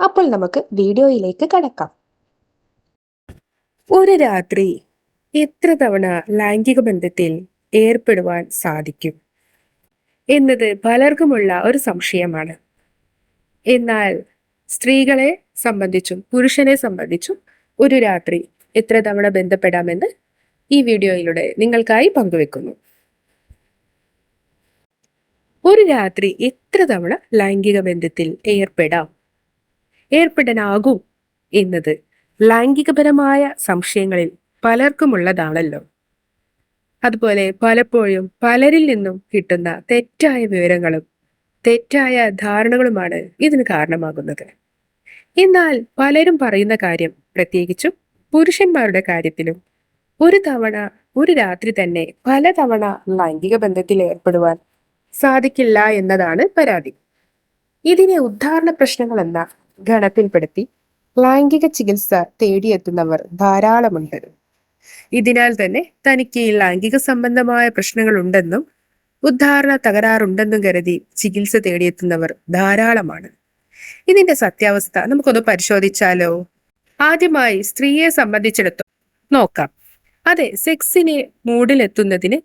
അപ്പോൾ നമുക്ക് വീഡിയോയിലേക്ക് കടക്കാം. ഒരു രാത്രി എത്ര തവണ ലൈംഗിക ബന്ധത്തിൽ ഏർപ്പെടുവാൻ സാധിക്കും എന്നത് പലർക്കുമുള്ള ഒരു സംശയമാണ്. എന്നാൽ സ്ത്രീകളെ സംബന്ധിച്ചും പുരുഷനെ സംബന്ധിച്ചും ഒരു രാത്രി എത്ര തവണ ബന്ധപ്പെടാമെന്ന് ഈ വീഡിയോയിലൂടെ നിങ്ങൾക്കായി പങ്കുവെക്കുന്നു. ഒരു രാത്രി എത്ര തവണ ലൈംഗിക ബന്ധത്തിൽ ഏർപ്പെടാം? ഏർപ്പെടാനാകും എന്നത് ലൈംഗികപരമായ സംശയങ്ങളിൽ പലർക്കുമുള്ളതാണല്ലോ. അതുപോലെ പലപ്പോഴും പലരിൽ നിന്നും കിട്ടുന്ന തെറ്റായ വിവരങ്ങളും തെറ്റായ ധാരണകളുമാണ് ഇതിന് കാരണമാകുന്നത്. എന്നാൽ പലരും പറയുന്ന കാര്യം പ്രത്യേകിച്ചും പുരുഷന്മാരുടെ കാര്യത്തിലും ഒരു തവണ ഒരു രാത്രി തന്നെ പലതവണ ലൈംഗിക ബന്ധത്തിൽ ഏർപ്പെടുവാൻ സാധിക്കില്ല എന്നതാണ് പരാതി. ഇതിനെ ഉദ്ധാരണ പ്രശ്നങ്ങൾ എന്ന ഗണത്തിൽപ്പെടുത്തി ലൈംഗിക ചികിത്സ തേടിയെത്തുന്നവർ ധാരാളമുണ്ട്. ഇതിനാൽ തന്നെ തനിക്ക് ലൈംഗിക സംബന്ധമായ പ്രശ്നങ്ങളുണ്ടെന്നും ഉദ്ധാരണ തകരാറുണ്ടെന്നും കരുതി ചികിത്സ തേടിയെത്തുന്നവർ ധാരാളമാണ്. ഇതിന്റെ സത്യാവസ്ഥ നമുക്കൊന്ന് പരിശോധിച്ചാലോ? ആദ്യമായി സ്ത്രീയെ സംബന്ധിച്ചിടത്തോളം നോക്കാം. അതെ സെക്സിനെ മൂഡിലെത്തുന്നതിന്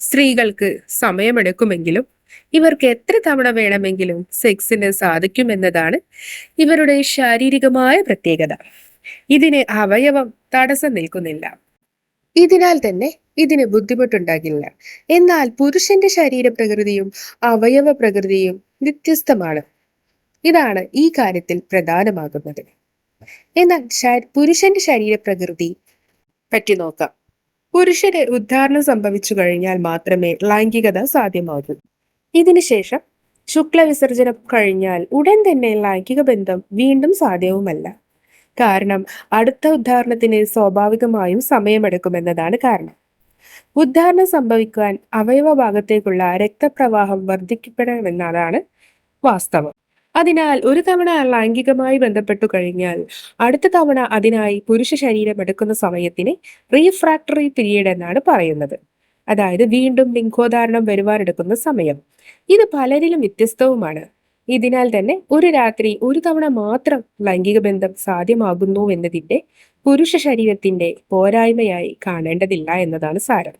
സ്ത്രീകൾക്ക് സമയമെടുക്കുമെങ്കിലും ഇവർക്ക് എത്ര തവണ വേണമെങ്കിലും സെക്സിന് സാധിക്കുമെന്നതാണ് ഇവരുടെ ശാരീരികമായ പ്രത്യേകത. ഇതിന് അവയവം തടസ്സം നിൽക്കുന്നില്ല. ഇതിനാൽ തന്നെ ഇതിന് ബുദ്ധിമുട്ടുണ്ടാകില്ല. എന്നാൽ പുരുഷന്റെ ശരീരപ്രകൃതിയും അവയവ പ്രകൃതിയും വ്യത്യസ്തമാണ്. ഇതാണ് ഈ കാര്യത്തിൽ പ്രധാനമാകുന്നത്. എന്നാൽ പുരുഷന്റെ ശരീരപ്രകൃതി പറ്റി നോക്കാം. പുരുഷന് ഉദ്ധാരണം സംഭവിച്ചു കഴിഞ്ഞാൽ മാത്രമേ ലൈംഗികത സാധ്യമാകൂ. ഇതിനുശേഷം ശുക്ലവിസർജനം കഴിഞ്ഞാൽ ഉടൻ തന്നെ ലൈംഗിക ബന്ധം വീണ്ടും സാധ്യവുമല്ല. കാരണം അടുത്ത ഉദ്ധാരണത്തിന് സ്വാഭാവികമായും സമയമെടുക്കുമെന്നതാണ് കാരണം. ഉദ്ധാരണം സംഭവിക്കാൻ അവയവ ഭാഗത്തേക്കുള്ള രക്തപ്രവാഹം വർദ്ധിക്കപ്പെടണമെന്നതാണ് വാസ്തവം. അതിനാൽ ഒരു തവണ ലൈംഗികമായി ബന്ധപ്പെട്ടു കഴിഞ്ഞാൽ അടുത്ത തവണ അതിനായി പുരുഷ ശരീരം എടുക്കുന്ന സമയത്തിന് റീഫ്രാക്ടറി പീരീഡ് എന്നാണ് പറയുന്നത്. അതായത് വീണ്ടും ലിംഗോധാരണം വരുവാനെടുക്കുന്ന സമയം. ഇത് പലരിലും വ്യത്യസ്തവുമാണ്. ഇതിനാൽ തന്നെ ഒരു രാത്രി ഒരു തവണ മാത്രം ലൈംഗിക ബന്ധം സാധ്യമാകുന്നു എന്നതിന്റെ പുരുഷ ശരീരത്തിന്റെ പോരായ്മയായി കാണേണ്ടതില്ല എന്നതാണ് സാരം.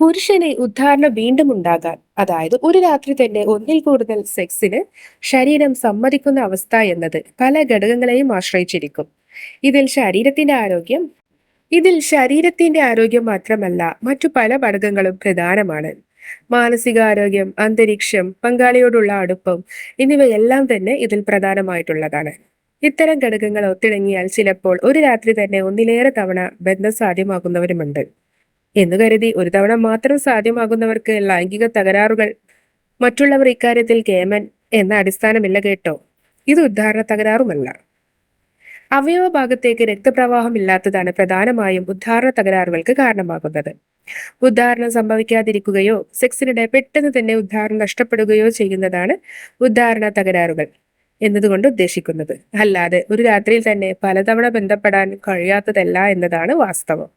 പുരുഷനെ ഉദ്ധാരണ വീണ്ടും ഉണ്ടാകാൻ അതായത് ഒരു രാത്രി തന്നെ ഒന്നിൽ കൂടുതൽ സെക്സിന് ശരീരം സമ്മതിക്കുന്ന അവസ്ഥ എന്നത് പല ഘടകങ്ങളെയും ആശ്രയിച്ചിരിക്കും. ഇതിൽ ശരീരത്തിന്റെ ആരോഗ്യം ഇതിൽ ശരീരത്തിന്റെ ആരോഗ്യം മാത്രമല്ല മറ്റു പല ഘടകങ്ങളും പ്രധാനമാണ്. മാനസികാരോഗ്യം അന്തരീക്ഷം പങ്കാളിയോടുള്ള അടുപ്പം എന്നിവയെല്ലാം തന്നെ ഇതിൽ പ്രധാനമായിട്ടുള്ളതാണ്. ഇത്തരം ഘടകങ്ങൾ ഒത്തിണങ്ങിയാൽ ചിലപ്പോൾ ഒരു രാത്രി തന്നെ ഒന്നിലേറെ തവണ ബന്ധം സാധ്യമാകുന്നവരുമുണ്ട്. എന്ന് കരുതി ഒരു തവണ മാത്രം സാധ്യമാകുന്നവർക്ക് ലൈംഗിക തകരാറുകൾ മറ്റുള്ളവർ ഇക്കാര്യത്തിൽ കേമൻ എന്ന അടിസ്ഥാനമില്ല കേട്ടോ. ഇത് ഉദ്ധാരണ തകരാറുമല്ല. അവയവ ഭാഗത്തേക്ക് രക്തപ്രവാഹം ഇല്ലാത്തതാണ് പ്രധാനമായും ഉദ്ധാരണ തകരാറുകൾക്ക് കാരണമാകുന്നത്. ഉദ്ധാരണം സംഭവിക്കാതിരിക്കുകയോ സെക്സിനിടെ പെട്ടെന്ന് തന്നെ ഉദ്ധാരണം നഷ്ടപ്പെടുകയോ ചെയ്യുന്നതാണ് ഉദ്ധാരണ തകരാറുകൾ എന്നതുകൊണ്ട് ഉദ്ദേശിക്കുന്നത്. അല്ലാതെ ഒരു രാത്രിയിൽ തന്നെ പലതവണ ബന്ധപ്പെടാൻ കഴിയാത്തതല്ല എന്നതാണ് വാസ്തവം.